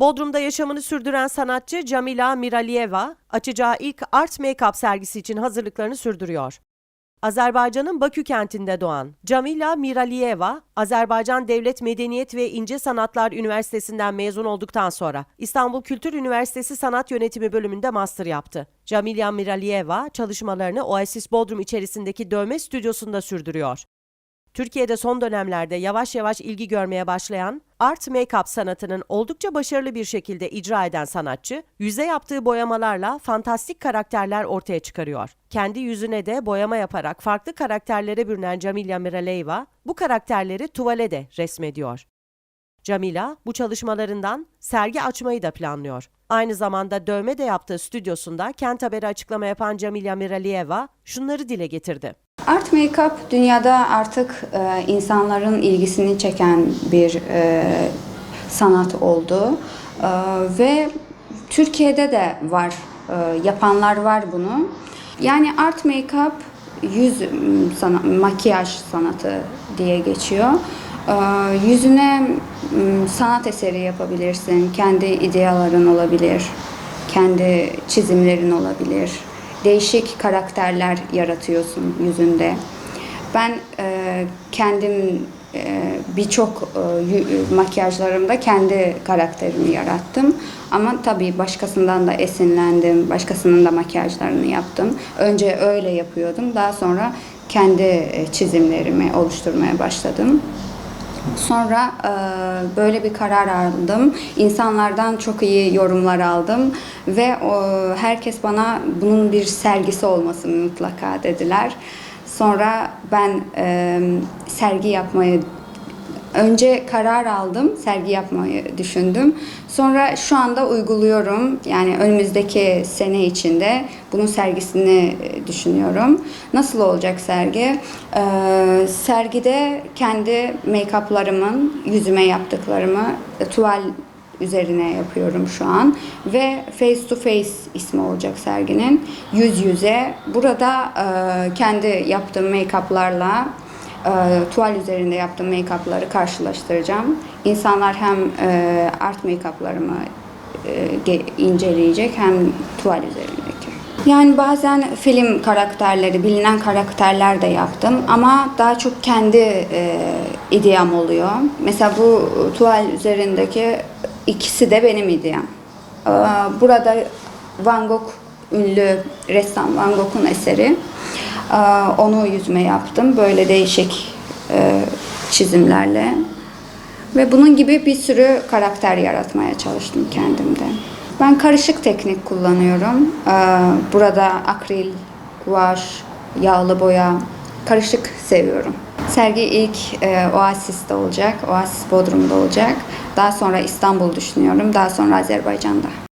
Bodrum'da yaşamını sürdüren sanatçı Camila Miralieva, açacağı ilk Art Make-up sergisi için hazırlıklarını sürdürüyor. Azerbaycan'ın Bakü kentinde doğan Camila Miralieva, Azerbaycan Devlet Medeniyet ve İnce Sanatlar Üniversitesi'nden mezun olduktan sonra İstanbul Kültür Üniversitesi Sanat Yönetimi bölümünde master yaptı. Camila Miralieva çalışmalarını Oasis Bodrum içerisindeki dövme stüdyosunda sürdürüyor. Türkiye'de son dönemlerde yavaş yavaş ilgi görmeye başlayan art make-up sanatının oldukça başarılı bir şekilde icra eden sanatçı, yüze yaptığı boyamalarla fantastik karakterler ortaya çıkarıyor. Kendi yüzüne de boyama yaparak farklı karakterlere bürünen Camila Miraleva, bu karakterleri tuvale de resmediyor. Camila bu çalışmalarından sergi açmayı da planlıyor. Aynı zamanda dövme de yaptığı stüdyosunda Kent Haber'e açıklama yapan Camila Miralieva şunları dile getirdi. Art make-up dünyada artık e, insanların ilgisini çeken bir e, sanat oldu E, ve Türkiye'de de var e, yapanlar var bunu. Yani art make-up yüz m, sana, makyaj sanatı diye geçiyor. E, yüzüne sanat eseri yapabilirsin, kendi ideaların olabilir, kendi çizimlerin olabilir değişik karakterler yaratıyorsun yüzünde. Ben e, kendim e, birçok e, makyajlarımda kendi karakterimi yarattım. Ama tabii başkasından da esinlendim, başkasının da makyajlarını yaptım. Önce öyle yapıyordum, daha sonra kendi çizimlerimi oluşturmaya başladım. Sonra e, böyle bir karar aldım. İnsanlardan çok iyi yorumlar aldım ve o, herkes bana bunun bir sergisi olması mutlaka dediler. Sonra ben e, sergi yapmayı önce karar aldım, sergi yapmayı düşündüm. Sonra şu anda uyguluyorum. Yani önümüzdeki sene içinde bunun sergisini e, düşünüyorum. Nasıl olacak sergi? Ee, sergide kendi make-up'larımın, yüzüme yaptıklarımı e, tuval üzerine yapıyorum şu an ve Face to Face ismi olacak serginin. Yüz yüze. Burada e, kendi yaptığım make-up'larla e, tuval üzerinde yaptığım make-up'ları karşılaştıracağım. İnsanlar hem e, art make-up'larımı e, inceleyecek hem tuval üzerindeki. Yani bazen film karakterleri, bilinen karakterler de yaptım ama daha çok kendi e, ideam oluyor. Mesela bu tuval üzerindeki ikisi de benim ideam. E, burada Van Gogh, ünlü ressam Van Gogh'un eseri. E, onu yüzme yaptım böyle değişik e, çizimlerle. Ve bunun gibi bir sürü karakter yaratmaya çalıştım kendimde. Ben karışık teknik kullanıyorum. Ee, Burada akril, guaj, yağlı boya, karışık seviyorum. Sergi ilk e, Oasis'te olacak, Oasis Bodrum'da olacak. Daha sonra İstanbul düşünüyorum, daha sonra Azerbaycan'da.